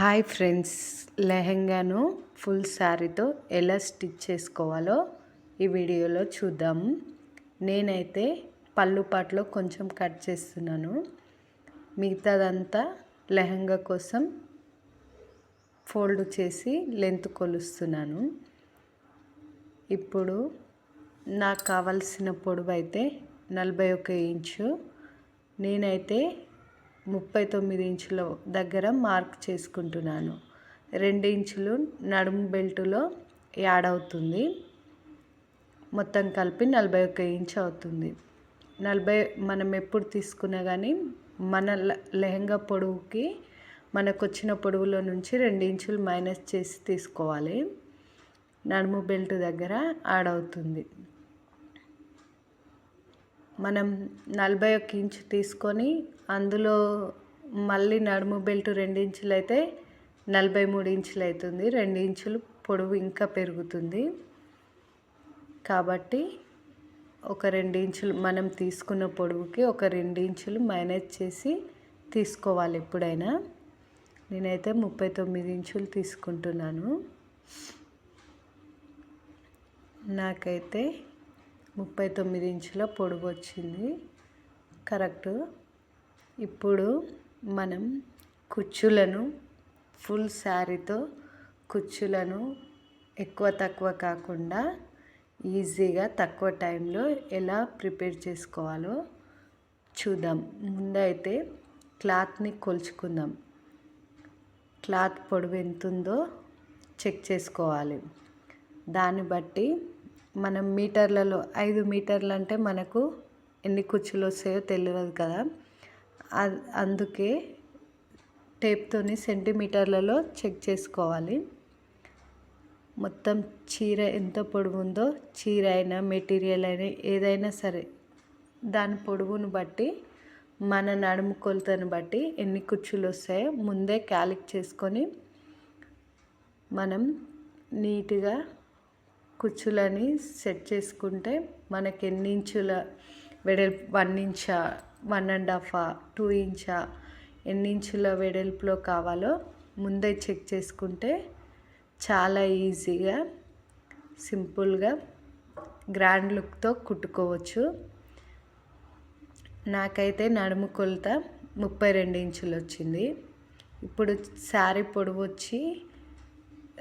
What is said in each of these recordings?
Hi friends లెహెంగాను full శారీతో ఎలా స్టిచ్ చేసుకోవాలో ఈ వీడియోలో చూద్దాము నేనైతే పళ్ళు పాటలో కొంచెం కట్ చేస్తున్నాను. మిగతాదంతా లెహంగా కోసం ఫోల్డ్ చేసి లెంత్ కొలుస్తున్నాను. ఇప్పుడు నాకు కావలసిన పొడవు అయితే నలభై ఒక ఇంచు. నేనైతే ముప్పై తొమ్మిది ఇంచుల దగ్గర మార్క్ చేసుకుంటున్నాను. రెండు ఇంచులు నడుము బెల్టులో యాడ్ అవుతుంది. మొత్తం కలిపి నలభై ఒక్క ఇంచు అవుతుంది. నలభై మనం ఎప్పుడు తీసుకున్నా కానీ మన లెహంగా పొడవుకి మనకు వచ్చిన పొడవులో నుంచి రెండు ఇంచులు మైనస్ చేసి తీసుకోవాలి. నడుము బెల్ట్ దగ్గర యాడ్ అవుతుంది. మనం నలభై ఒక్క ఇంచు తీసుకొని అందులో మళ్ళీ నడుము బెల్ట్ రెండు ఇంచులు అయితే నలభై మూడు ఇంచులు అవుతుంది రెండు ఇంచులు పొడవు ఇంకా పెరుగుతుంది. కాబట్టి ఒక రెండు ఇంచులు మనం తీసుకున్న పొడవుకి ఒక రెండు ఇంచులు మైనస్ చేసి తీసుకోవాలి ఎప్పుడైనా. నేనైతే ముప్పై తొమ్మిది ఇంచులు తీసుకుంటున్నాను. నాకైతే ముప్పై తొమ్మిది ఇంచుల పొడవు వచ్చింది కరెక్ట్. ఇప్పుడు మనం కుచ్చులను ఫుల్ శారీతో కుచ్చులను ఎక్కువ తక్కువ కాకుండా ఈజీగా తక్కువ టైంలో ఎలా ప్రిపేర్ చేసుకోవాలో చూద్దాం. ముందైతే క్లాత్ని కొలుచుకుందాం. క్లాత్ పొడవు ఎంత ఉందో చెక్ చేసుకోవాలి. దాన్ని బట్టి మనం మీటర్లలో ఐదు మీటర్లు అంటే మనకు ఎన్ని కుచ్చులు వస్తాయో తెలియదు కదా. అందుకే టేప్తోని సెంటీమీటర్లలో చెక్ చేసుకోవాలి. మొత్తం చీర ఎంత పొడవు ఉందో చీర అయినా మెటీరియల్ అయినా ఏదైనా సరే దాని పొడవును బట్టి మన నడుము కొలతను బట్టి ఎన్ని కుచ్చులు వస్తాయో ముందే క్యాలిక్ చేసుకొని మనం నీట్గా కుచ్చులని సెట్ చేసుకుంటే మనకి ఎన్ని ఇంచుల వెడల్పు వన్ ఇంచా వన్ అండ్ హాఫా టూ ఇంచా ఎన్ని ఇంచుల వెడల్పులో కావాలో ముందే చెక్ చేసుకుంటే చాలా ఈజీగా సింపుల్గా గ్రాండ్ లుక్తో కుట్టుకోవచ్చు. నాకైతే నడుము కొలత ముప్పై రెండు ఇంచులు వచ్చింది ఇప్పుడు శారీ పొడవు వచ్చి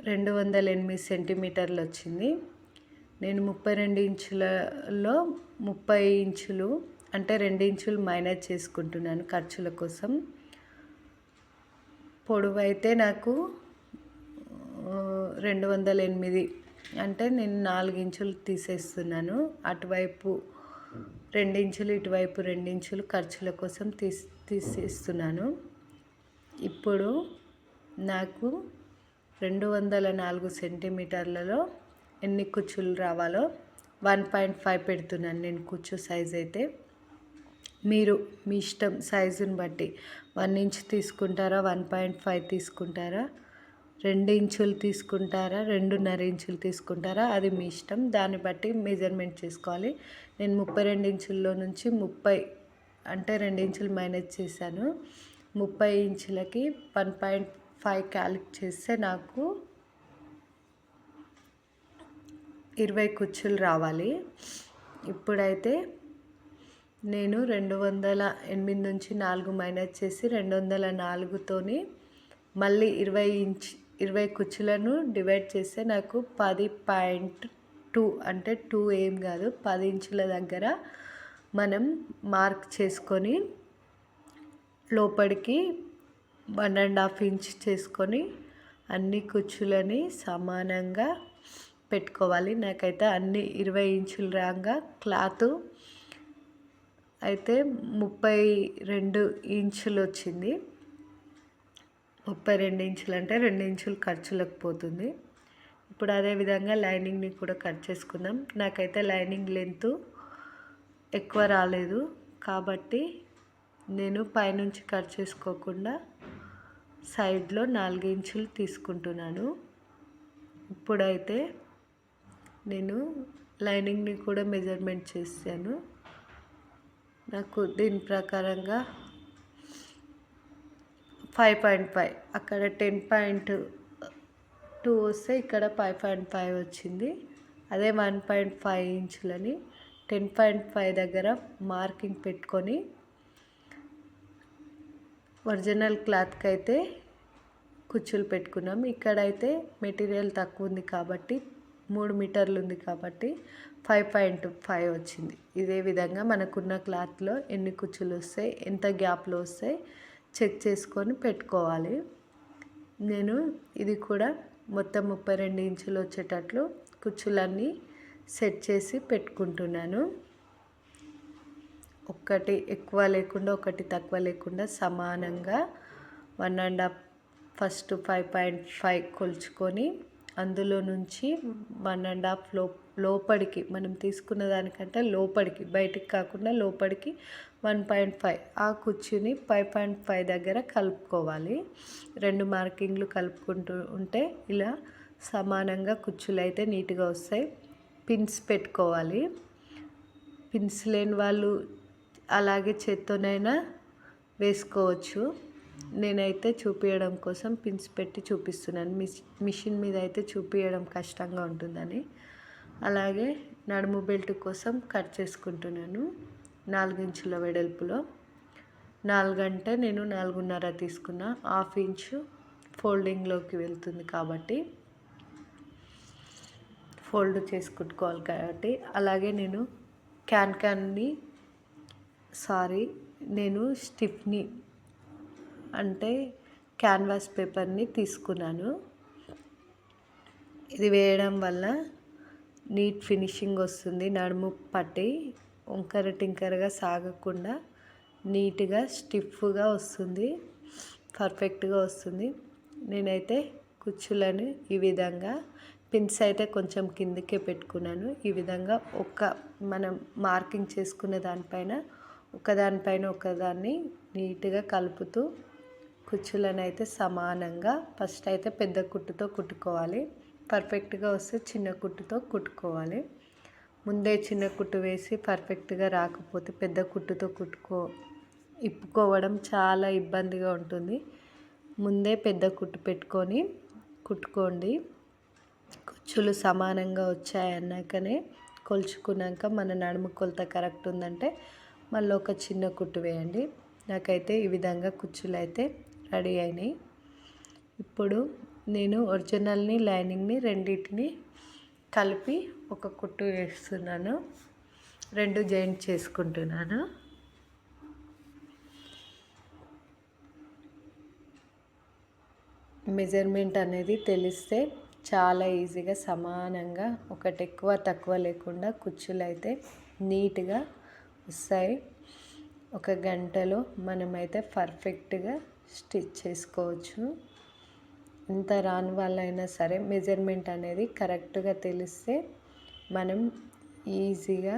రెండు వందల ఎనిమిది సెంటీమీటర్లు వచ్చింది నేను ముప్పై రెండు ఇంచులలో ముప్పై ఇంచులు అంటే రెండు ఇంచులు మైనస్ చేసుకుంటున్నాను ఖర్చుల కోసం. పొడవు అయితే నాకు రెండు వందల ఎనిమిది అంటే నేను నాలుగు ఇంచులు తీసేస్తున్నాను. అటువైపు రెండించులు ఇటువైపు రెండించులు ఖర్చుల కోసం తీసి తీసేస్తున్నాను. ఇప్పుడు నాకు రెండు వందల నాలుగు సెంటీమీటర్లలో ఎన్ని కుచ్చులు రావాలో వన్ పాయింట్ ఫైవ్ పెడుతున్నాను నేను కుచ్చు సైజ్ అయితే. మీరు మీ ఇష్టం సైజుని బట్టి వన్ ఇంచ్ తీసుకుంటారా వన్ పాయింట్ ఫైవ్ తీసుకుంటారా రెండు ఇంచులు తీసుకుంటారా రెండున్నర ఇంచులు తీసుకుంటారా అది మీ ఇష్టం. దాన్ని బట్టి మెజర్మెంట్ చేసుకోవాలి. నేను ముప్పై రెండు ఇంచుల్లో నుంచి ముప్పై అంటే రెండు ఇంచులు మైనస్ చేశాను. ముప్పై ఇంచులకి వన్ పాయింట్ ఫైవ్ క్యాలిక్ చేస్తే నాకు ఇరవై కుచ్చులు రావాలి. ఇప్పుడైతే నేను రెండు వందల ఎనిమిది నుంచి నాలుగు మైనస్ చేసి రెండు వందల నాలుగుతోని మళ్ళీ ఇరవై ఇంచ్ ఇరవై కుచ్చులను డివైడ్ చేస్తే నాకు పది పాయింట్ టూ అంటే టూ ఏం కాదు పది ఇంచుల దగ్గర మనం మార్క్ చేసుకొని లోపలికి వన్ అండ్ హాఫ్ ఇంచ్ చేసుకొని అన్ని కుచ్చులని సమానంగా పెట్టుకోవాలి. నాకైతే అన్ని ఇరవై ఇంచులు రాగా క్లాత్ అయితే ముప్పై రెండు ఇంచులు వచ్చింది. ముప్పై రెండు ఇంచులు అంటే రెండు ఇంచులు ఖర్చులకు పోతుంది. ఇప్పుడు అదేవిధంగా లైనింగ్ని కూడా కట్ చేసుకుందాం. నాకైతే లైనింగ్ లెంత్ ఎక్కువ రాలేదు కాబట్టి నేను పైనుంచి కట్ చేసుకోకుండా సైడ్లో నాలుగు ఇంచులు తీసుకుంటున్నాను. ఇప్పుడైతే నేను లైనింగ్ని కూడా మెజర్మెంట్ చేశాను. నాకు దీని ప్రకారంగా ఫైవ్ పాయింట్ ఫైవ్ అక్కడ టెన్ పాయింట్ టూ వస్తే ఇక్కడ ఫైవ్ పాయింట్ ఫైవ్ వచ్చింది. అదే వన్ పాయింట్ ఫైవ్ ఇంచులని టెన్ పాయింట్ ఫైవ్ దగ్గర మార్కింగ్ పెట్టుకొని ఒరిజినల్ క్లాత్కి అయితే కుచ్చులు పెట్టుకున్నాం. ఇక్కడైతే మెటీరియల్ తక్కువ ఉంది కాబట్టి మూడు మీటర్లు ఉంది కాబట్టి ఫైవ్ పాయింట్ ఫైవ్ వచ్చింది. ఇదే విధంగా మనకున్న క్లాత్లో ఎన్ని కుచ్చులు వస్తాయి ఎంత గ్యాప్లో వస్తాయి చెక్ చేసుకొని పెట్టుకోవాలి. నేను ఇది కూడా మొత్తం ముప్పై రెండు ఇంచులు వచ్చేటట్లు కుచ్చులన్నీ సెట్ చేసి పెట్టుకుంటున్నాను. ఒక్కటి ఎక్కువ లేకుండా ఒకటి తక్కువ లేకుండా సమానంగా one and half first five point five కొలుచుకొని అందులో నుంచి వన్ అండ్ హాఫ్లో లోపలికి మనం తీసుకున్న దానికంటే లోపలికి బయటికి కాకుండా లోపలికి వన్ పాయింట్ ఫైవ్. ఆ కుర్చీని ఫైవ్ పాయింట్ ఫైవ్ దగ్గర కలుపుకోవాలి. రెండు మార్కింగ్లు కలుపుకుంటూ ఉంటే ఇలా సమానంగా కుర్చీలు అయితే నీట్గా వస్తాయి. పిన్స్ పెట్టుకోవాలి. పిన్స్ లేని వాళ్ళు అలాగే చేత్తోనైనా వేసుకోవచ్చు. నేనైతే చూపించడం కోసం పిన్స్ పెట్టి చూపిస్తున్నాను. మిస్ మిషన్ మీద అయితే చూపించడం కష్టంగా ఉంటుందని. అలాగే నడుము బెల్ట్ కోసం కట్ చేసుకుంటున్నాను. నాలుగు ఇంచుల వెడల్పులో. నాలుగంటే నేను నాలుగున్నర తీసుకున్న హాఫ్ ఇంచు ఫోల్డింగ్లోకి వెళ్తుంది కాబట్టి ఫోల్డ్ చేసుకుంటుకోవాలి కాబట్టి. అలాగే నేను క్యాన్ క్యాన్ని సారీ నేను స్టిఫ్ని అంటే క్యాన్వాస్ పేపర్ని తీసుకున్నాను. ఇది వేయడం వల్ల నీట్ ఫినిషింగ్ వస్తుంది నడుము పట్టి వంకర టింకరగా సాగకుండా నీట్గా స్టిఫ్గా వస్తుంది పర్ఫెక్ట్గా వస్తుంది. నేనైతే కుచ్చులను ఈ విధంగా పిన్స్ అయితే కొంచెం కిందకే పెట్టుకున్నాను. ఈ విధంగా ఒక మనం మార్కింగ్ చేసుకున్న దానిపైన ఒకదానిపైన ఒకదాన్ని నీట్గా కలుపుతూ కుచ్చులను అయితే సమానంగా ఫస్ట్ అయితే పెద్ద కుట్టుతో కుట్టుకోవాలి. పర్ఫెక్ట్గా వస్తే చిన్న కుట్టుతో కుట్టుకోవాలి. ముందే చిన్న కుట్టు వేసి పర్ఫెక్ట్గా రాకపోతే పెద్ద కుట్టుతో కుట్టుకో ఇప్పుకోవడం చాలా ఇబ్బందిగా ఉంటుంది. ముందే పెద్ద కుట్టు పెట్టుకొని కుట్టుకోండి. కుచ్చులు సమానంగా వచ్చాయన్నాకనే కొలుచుకున్నాక మన నడుము కొలత కరెక్ట్ ఉందంటే మళ్ళీ ఒక చిన్న కుట్టు వేయండి. నాకైతే ఈ విధంగా కుచ్చులు అయితే రెడీ అయినాయి. ఇప్పుడు నేను ఒరిజినల్ని లైనింగ్ని రెండింటిని కలిపి ఒక కుట్టు వేస్తున్నాను. రెండు జాయింట్ చేసుకుంటున్నాను. మెజర్మెంట్ అనేది తెలిస్తే చాలా ఈజీగా సమానంగా ఒకటి ఎక్కువ తక్కువ లేకుండా కుచ్చులు అయితే నీట్గా వస్తాయి ఒక గంటలో మనమైతే పర్ఫెక్ట్గా స్టిచ్ చేసుకోవచ్చు. ఎంత రాని వాళ్ళైనా సరే మెజర్మెంట్ అనేది కరెక్ట్గా తెలిస్తే మనం ఈజీగా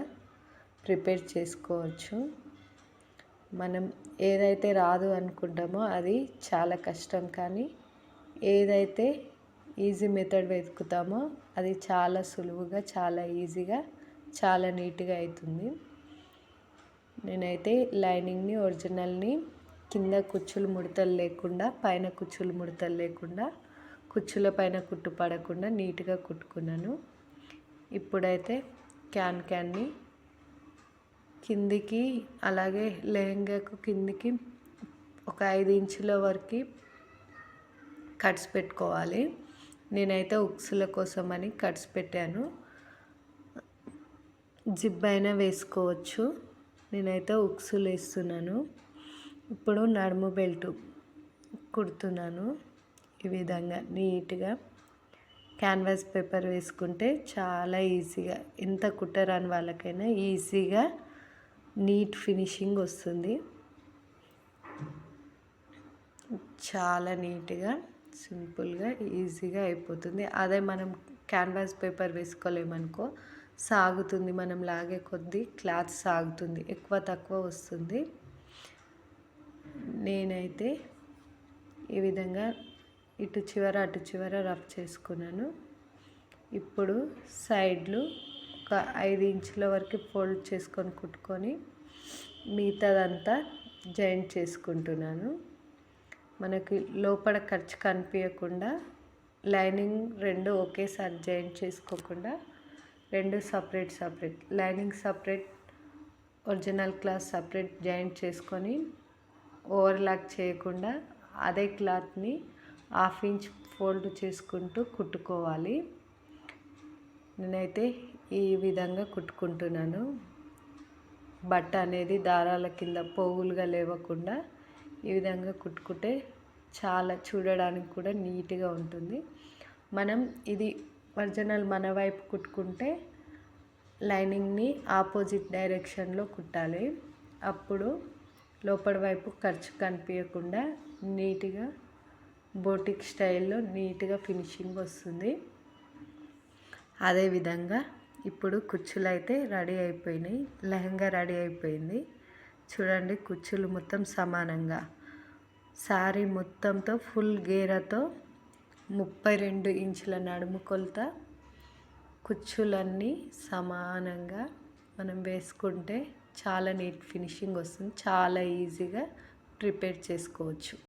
ప్రిపేర్ చేసుకోవచ్చు. మనం ఏదైతే రాదు అనుకుంటామో అది చాలా కష్టం కానీ ఏదైతే ఈజీ మెథడ్ వెతుకుతామో అది చాలా సులువుగా చాలా ఈజీగా చాలా నీట్గా అవుతుంది నేనైతే లైనింగ్ని ఒరిజినల్ని కింద కుచ్చులు ముడతలు లేకుండా పైన కుచ్చులు ముడతలు లేకుండా కుచ్చుల పైన కుట్టు పడకుండా నీట్గా కుట్టుకున్నాను. ఇప్పుడైతే క్యాన్ క్యాన్ని కిందికి అలాగే లెహంగాకు కిందికి ఒక ఐదు ఇంచుల వరకు కట్స్ పెట్టుకోవాలి. నేనైతే ఉక్సుల కోసం అని కట్స్ పెట్టాను. జిబ్ అయినా వేసుకోవచ్చు. నేనైతే ఉక్సులు వేస్తున్నాను. ఇప్పుడు నడుము బెల్ట్ కుడుతున్నాను. ఈ విధంగా నీట్గా క్యాన్వాస్ పేపర్ వేసుకుంటే చాలా ఈజీగా ఎంత కుట్టరాని వాళ్ళకైనా ఈజీగా నీట్ ఫినిషింగ్ వస్తుంది. చాలా నీట్గా సింపుల్గా ఈజీగా అయిపోతుంది. అదే మనం క్యాన్వాస్ పేపర్ వేసుకోలేమనుకో సాగుతుంది మనం లాగే కొద్దీ క్లాత్ సాగుతుంది ఎక్కువ తక్కువ వస్తుంది. నేనైతే ఈ విధంగా ఇటు చివర అటు చివర రఫ్ చేసుకున్నాను. ఇప్పుడు సైడ్లు ఒక ఐదు ఇంచుల వరకు ఫోల్డ్ చేసుకొని కుట్టుకొని మిగతాదంతా జాయింట్ చేసుకుంటున్నాను. మనకి లోపల ఖర్చు కనిపించకుండా లైనింగ్ రెండు ఒకేసారి జాయింట్ చేసుకోకుండా రెండు separate separate. Lining separate original cloth separate joint చేసుకొని ఓవర్లాక్ చేయకుండా అదే క్లాత్ని హాఫ్ ఇంచ్ ఫోల్డ్ చేసుకుంటూ కుట్టుకోవాలి. నేనైతే ఈ విధంగా కుట్టుకుంటున్నాను. బట్ట అనేది దారాల కింద పోగులుగా లేవకుండా ఈ విధంగా కుట్టుకుంటే చాలా చూడడానికి కూడా నీట్గా ఉంటుంది. మనం ఇది ఒరిజినల్ మన వైపు కుట్టుకుంటే లైనింగ్ని ఆపోజిట్ డైరెక్షన్లో కుట్టాలి. అప్పుడు లోపల వైపు ఖర్చు కనిపించకుండా నీట్గా బోటిక్ స్టైల్లో నీట్గా ఫినిషింగ్ వస్తుంది. అదేవిధంగా ఇప్పుడు కుచ్చులు అయితే రెడీ అయిపోయినాయి. లెహంగా రెడీ అయిపోయింది. చూడండి కుచ్చులు మొత్తం సమానంగా. శారీ మొత్తంతో ఫుల్ గేరతో ముప్పై రెండు ఇంచుల నడుము కొలత కుచ్చులన్నీ సమానంగా మనం వేసుకుంటే చాలా నీట్ ఫినిషింగ్ వస్తుంది. చాలా ఈజీగా ప్రిపేర్ చేసుకోవచ్చు.